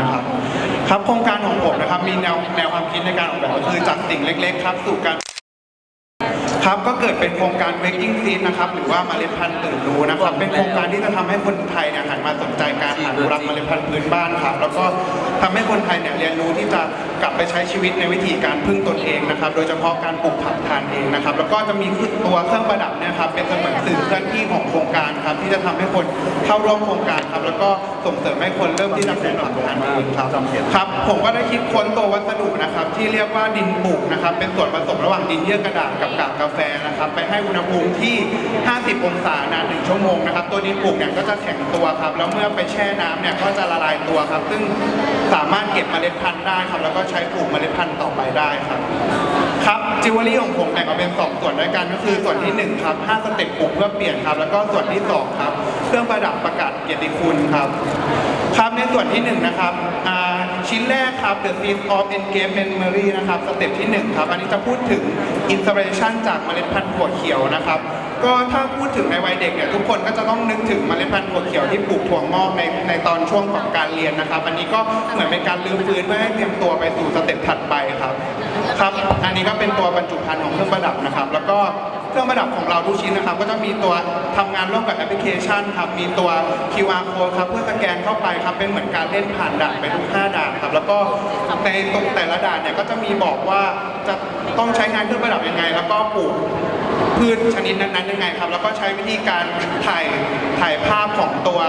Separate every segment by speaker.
Speaker 1: นะครับครับโครงการของผมนะครับมีแนวแนวความคิดในการออกแบบก็คือจากสิ่งเล็ก ๆ ครับสู่การครับก็เกิดเป็นโครงการ Waking Seed นะครับหรือว่าเมล็ดพันธุ์ตื่นรู้นะครับ เป็นโครงการที่จะทำให้คนไทยเนี่ยหันมาสนใจการอนุรักษ์เมล็ดพันธุ์พื้นบ้านครับ แล้วก็ทำให้คนไทยเนี่ยเรียนรู้ที่จะกลับไปใช้ชีวิตในวิธีการพึ่งตนเองนะครับ โดยเฉพาะการปลูกผักทานเองนะครับ แล้วก็จะมีตัวเครื่องประดับนี่ยครับเป็นเสมือนสื่อเคลื่อนที่ของโครงการครับที่จะทำให้คนเข้าร่วมโครงการครับแล้วก็ส่งเสริมให้คนเริ่มที่จะปลูกผักทานเองครับครับ ผมก็ได้คิดค้นตัววัสดุนะครับ ที่เรียกว่าดินปลูกนะครับ เป็นส่วนผสมระหว่างดินเยื่อกระดาษกับกากกาแฟนะครับ ไปให้อุณหภูมิที่ 50 องศานาน1ชั่วโมงนะครับ ตัวดินปลูกเนี่ยก็จะแข็งตัวครับแล้วเมื่อไปแช่น้ำเนี่ยก็จะละลายตัวครับ ซึ่งสามารถเก็บเมล็ดพันธุ์ได้ครับแล้วก็ใช้ปลูกเมล็ดพันธุ์ต่อไปได้ครับครับจิวเวลรี่ของผมแบ่งออกเป็น 2 ส่วนด้วยกันก็คือส่วนที่ 1 ครับ5สเต็ปปลูกเพื่อเปลี่ยนครับ แล้วก็ส่วนที่ 2 ครับเครื่องประดับประกาศเกียรติคุณครับครับในส่วนที่ 1 นะครับชิ้นแรกครับ The Seed of Engage Memory นะครับสเต็ปที่ 1 ครับ อันนี้จะพูดถึง Inspiration จากเมล็ดพันธุ์ถั่วเขียวนะครับ ก็ถ้าพูดถึงในวัยเด็กเนี่ยทุกคนก็จะต้องนึกถึงเมล็ดพันธุ์ถั่วเขียวที่ปลูกถั่วงอกในในตอนช่วงของการเรียนนะครับ อันนี้ก็เหมือนเป็นการลื้อฟื้นเพื่อให้เตรียมตัวไปสู่สเต็ปถัดไปครับครับ อันนี้ก็เป็นตัวบรรจุภัณฑ์ของเครื่องประดับนะครับ แล้วก็เครื่องประดับของเราทุกชิ้นนะครับ ก็จะมีตัวทำงานร่วมกับแอปพลิเคชันครับ มีตัว QR code ครับเพื่อสแกนเข้าไปครับ เป็นเหมือนการเล่นผ่านด่านไปทุก5ด่านครับ แล้วก็ในตรงแต่ละด่านเนี่ยก็จะมีบอกว่าจะต้องใช้งานเครื่องประดับยังไง แล้วก็ปลูก พืชชนิดนั้นๆยังไงครับ แล้วก็ใช้วิธีการถ่ายถ่ายภาพของตัว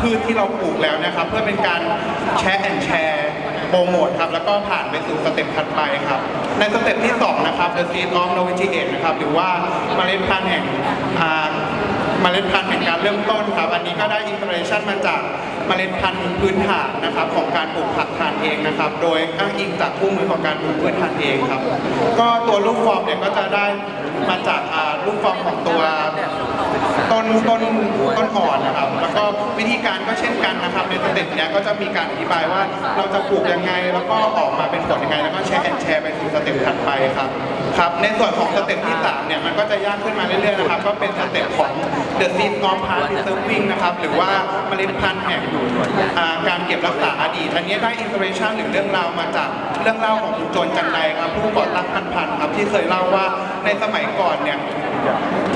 Speaker 1: พืชที่เราปลูกแล้วนะครับ เพื่อเป็นการแชร์แอนแชร์โปรโมทครับ แล้วก็ผ่านไปสู่สเต็ปถัดไปครับ ในสเต็ปที่ 2 นะครับ The Seed of Novelty Age นะครับ หรือว่าเมล็ดพันธุ์แห่งเมล็ดพันธุ์แห่งการเริ่มต้นครับ อันนี้ก็ได้อินสปิเรชันมาจากเมล็ดพันธุ์พื้นฐานนะครับของการปลูกผักทานเองนะครับ โดยอ้างอิงจากคู่มือของการปลูกพืชทานเองครับ ก็ตัวรูปฟอร์มเนี่ยก็จะได้ มาจากรูปฟอร์มของตัว ต้นต้นต้นอ่อนนะครับ แล้วก็วิธีการก็เช่นกันนะครับ ในสเต็ปเนี้ยก็จะมีการอธิบายว่าเราจะปลูกยังไง แล้วก็ออกมาเป็นผลยังไง แล้วก็แชร์แอนแชร์ไปสู่สเต็ปถัดไปครับครับ ในส่วนของสเต็ปที่สามเนี่ยมันก็จะยากขึ้นมาเรื่อยๆนะครับ ก็เป็นสเต็ปของ The Seed of Past Preserving นะครับ หรือว่าเมล็ดพันธุ์แห่งการเก็บรักษาอดีต อันนี้ได้อินสปิเรชันหรือเรื่องราวมาจากเรื่องเล่าของคุณโจรจันไดครับผู้ก่อตั้งพันพันธุ์ครับที่เคยเล่าว่าในสมัยก่อนเนี่ย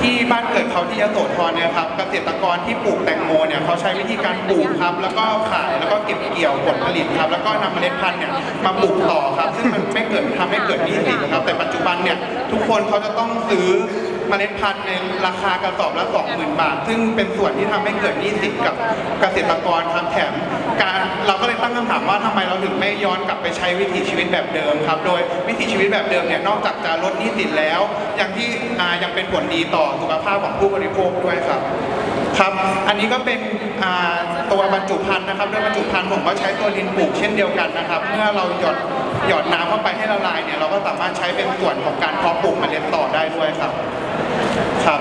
Speaker 1: ที่บ้านเกิดเขาที่ยโสธรเนี่ยครับเกษตรกรที่ปลูกแตงโมเนี่ยเขาใช้วิธีการปลูกครับ แล้วก็ขายแล้วก็เก็บเกี่ยวผลผลิตครับ แล้วก็นำเมล็ดพันธุ์เนี่ยมาปลูกต่อครับ ซึ่งมันไม่เกิดทำให้เกิดหนี้สินครับ แต่ปัจจุบันเนี่ยทุกคนเขาจะต้องซื้อเมล็ดพันธุ์ในราคากระสอบละ20,000 บาท ซึ่งเป็นส่วนที่ทำให้เกิดหนี้สินกับเกษตรกรครับแถม การเราก็เลยตั้งคำถามว่าทำไมเราถึงไม่ย้อนกลับไปใช้วิถีชีวิตแบบเดิมครับ โดยวิถีชีวิตแบบเดิมเนี่ยนอกจากจะลดหนี้สินแล้ว ยังที่อ่ายังเป็นผลดีต่อสุขภาพของผู้บริโภคด้วยครับ ครับ อันนี้ก็เป็นตัวบรรจุภัณฑ์นะครับด้วยบรรจุภัณฑ์ผมก็ใช้ตัวดินปลูกเช่นเดียวกันนะครับ เมื่อเราหยดหยดน้ำเข้าไปให้ละลายเนี่ยเราก็สามารถใช้เป็นส่วนของการเพาะปลูกเมล็ดต่อได้ด้วยครับครับ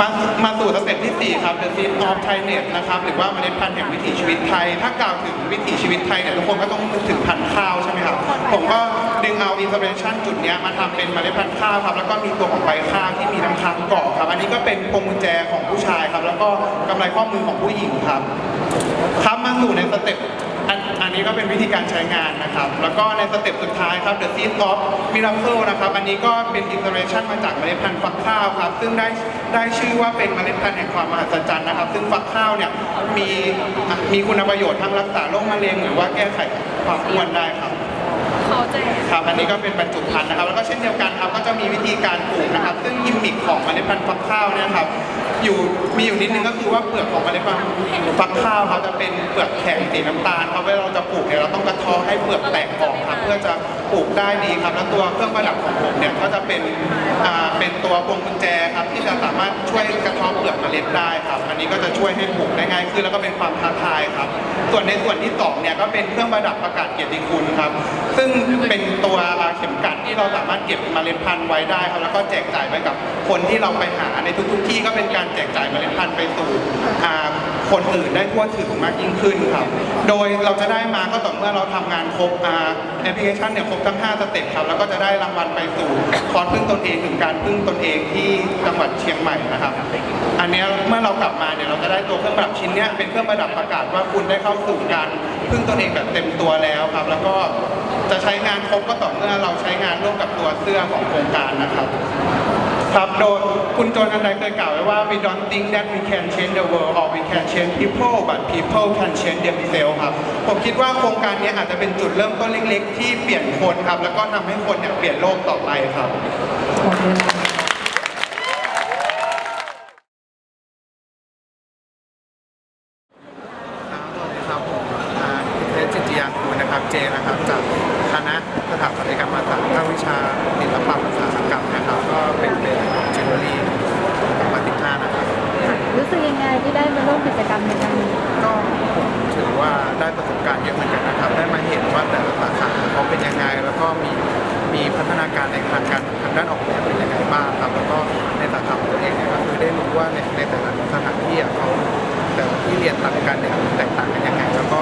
Speaker 1: มามาสู่สเต็ปที่ 4 ครับ The Seed of Thainess นะครับหรือว่าเมล็ดพันธุ์แห่งวิถีชีวิตไทย ถ้ากล่าวถึงวิถีชีวิตไทยเนี่ยทุกคนก็ต้องนึกถึงพันธุ์ข้าวใช่ไหมครับผมก็ ดึงเอาอินสปิเรชันจุดนี้มาทำเป็นเมล็ดพันธุ์ข้าวครับแล้วก็มีตัวของใบข้าวที่มีน้ำค้างเกาะครับ อันนี้ก็เป็นพวงกุญแจของผู้ชายครับ แล้วก็กำไรข้อมือของผู้หญิงครับครับมาสู่ในสเต็ปอันอันนี้ก็เป็นวิธีการใช้งานนะครับ แล้วก็ในสเต็ปสุดท้ายครับ The Seed of Miracle นะครับ อันนี้ก็เป็นอินสปิเรชันมาจากเมล็ดพันธุ์ฟักข้าวครับ ซึ่งได้ได้ชื่อว่าเป็นเมล็ดพันธุ์แห่งความมหัศจรรย์นะครับ ซึ่งฟักข้าวเนี่ยมีมีคุณประโยชน์ทั้งรักษาโรคมะเร็งหรือว่าแก้ไขความอ้วนได้ครับ
Speaker 2: เขาแจก
Speaker 1: ครับอันนี้ก็เป็นบรรจุภัณฑ์นะครับ แล้วก็เช่นเดียวกันครับก็จะมีวิธีการปลูกนะครับ ซึ่งยิมมิคของเมล็ดพันธุ์ฟักข้าวเนี่ยครับอยู่มีอยู่นิดนึงก็คือว่าเปลือกของเมล็ดพันธุ์ฟัก ข้าวเขาจะเป็นเปลือกแข็งสีน้ำตาลครับเวลาเราจะปลูกเนี่ยเราต้องกระเทาะให้เปลือกแตกออกครับเพื่อจะปลูกได้ดีครับแล้วตัวเครื่องประดับของผมเนี่ยก็จะเป็นอ่าเป็นตัวพวงกุญแจครับที่จะสามารถช่วยกระเทาะเปลือกเมล็ดได้ครับอันนี้ก็จะช่วยให้ปลูกได้ง่ายขึ้นแล้วก็เป็นความท้าทายครับ ส่วนในส่วนที่สองเนี่ยก็เป็นเครื่องประดับประกาศเกียรติคุณครับ ซึ่งเป็นตัวเข็มกลัดที่เราสามารถเก็บเมล็ดพันธุ์ไว้ได้ครับแล้วก็แจกจ่ายไปกับคนที่เราไปหาในทุก ๆ ที่ก็เป็นการแจกจ่ายเมล็ดพันธุ์ไปสู่อ่าคนอื่นได้ทั่วถึงมากยิ่งขึ้นครับ โดยเราจะได้มาก็ต่อเมื่อเราทำงานครบแอปพลิเคชันเนี่ยครบทั้ง 5 สเต็ปครับ แล้วก็จะได้รางวัลไปสู่คอร์สพึ่งตนเองถึงการพึ่งตนเองที่จังหวัดเชียงใหม่นะครับ อันนี้เมื่อเรากลับมาเนี่ยเราจะได้ตัวเครื่องประดับชิ้นเนี้ยเป็นเครื่องประดับประกาศว่าคุณได้เข้าสู่การพึ่งตนเองแบบเต็มตัวแล้วครับ แล้วก็จะใช้งานครบก็ต่อเมื่อเราใช้งานร่วมกับตัวเสื้อของโครงการนะครับ ครับโดยคุณโจนันไดเคยกล่าวไว้ว่า we don't think that we can change the world or we can change people but people can change themselves ครับ ผมคิดว่าโครงการนี้อาจจะเป็นจุดเริ่มต้นเล็กๆ ที่เปลี่ยนคนครับ แล้วก็ทำให้คนเนี่ยเปลี่ยนโลกต่อไปครับ
Speaker 2: ขอบ
Speaker 1: คุณบสวัสดีครับผมอ่าเทพจิตรยางกูลนะครับ เจนะครับ จากคณะสถาปัตยกรรมศาสตร์ภาควิชาศิลปะภาษาศกรรมนะครับ ก็เป็นเป็นจิวเวลรี่กับมาติห้านะครับ
Speaker 2: ค่ะรู้สึกยังไงที่ได้มาร่วมกิจกรรมในครั้งนี้
Speaker 1: ก็ผมถือว่าได้ประสบการณ์เยอะเหมือนกันนะครับ ได้มาเห็นว่าแต่ละสาขาเขาเป็นยังไง แล้วก็มีมีพัฒนาการในทางการทางด้านออกแบบเป็นยังไงบ้าง ครับแล้วก็ในสาขาของตัวเองเนี่ยก็คือได้รู้ว่าในในแต่ละสถานที่อะเขาแต่ละที่เรียนต่างกันเนี่ยแตกต่างกันยังไง แล้วก็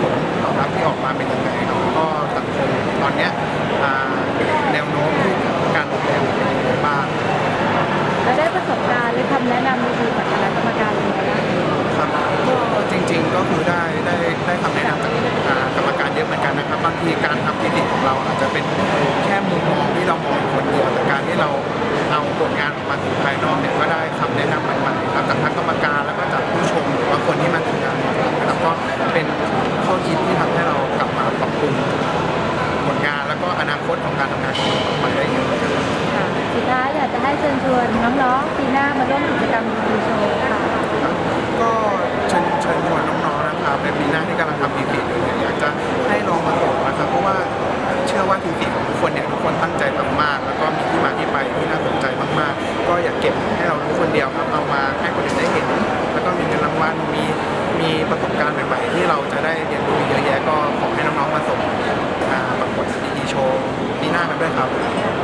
Speaker 1: ผลตอบรับที่ออกมาเป็นยังไงครับแล้วก็สังคมตอนเนี้ยอ่าแนวโน้มที่การออกแบบเป็นยังไงบ้าง
Speaker 2: และได้ประสบการณ์หรือคำแนะนำดีๆจากคณะกรรมการยังไงบ้าง
Speaker 1: ครับก็จริงๆก็คือได้ได้ได้คำแนะนำจากอ่ากรรมการเยอะเหมือนกันนะครับบางทีการทำพิธีของเราอาจจะเป็นแค่มุมมองที่เรามองคนเดียวแต่การที่เราเอา ผลงานออกมาสู่ภายนอกเนี่ยก็ได้คำแนะนำใหม่ๆครับจากทั้งกรรมการแล้วก็จากผู้ชมหรือว่าคนที่มาดูงานนะครับก็เป็นข้อคิดที่ทำให้เรากลับมาปรับปรุงผลงานแล้วก็อนาคตของการทำงานของเราต่อไปได้เยอะเลยครับ
Speaker 2: ค่ะสุดท้ายอยากจะให้เชิญชวนน้องๆปีหน้ามาร่วมกิจกรรมดีโชว์ค่ะ
Speaker 1: ครับก็เชิญเชิญชวนน้องๆนะครับในปีหน้าที่กำลังทำทีสิอยู่เนี่ยอยากจะให้ลองมาสอบนะครับเพราะว่าเชื่อว่าทีสิของทุกคนเนี่ยทุกคน ด้วยครับ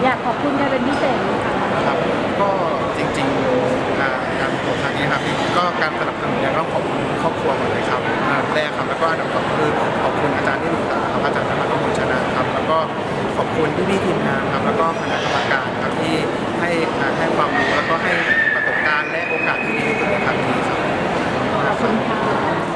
Speaker 2: อยากขอบคุณใครเป็นพิเศษไหมคะ
Speaker 1: ครับก็จริงๆการการโปรครั้งนี้ครับก็การสนับสนุนยังต้องขอบคุณครอบครัวหมดเลยครับอันดัแรกครับแล้วก็อันดับสองคือขอบคุณอาจารย์ที่ปรึกษาครับอาจารย์ธรรมกมลชนะครับ แล้วก็ขอบคุณที่พี่ทีมงานครับแล้วก็คณะกรรมการครับที่ให้ให้ความรู้แล้วก็ให้ประสบการณ์และโอกาสที่ดีที่ครั้งนี้ครับขอบคุณ
Speaker 2: ค่ะ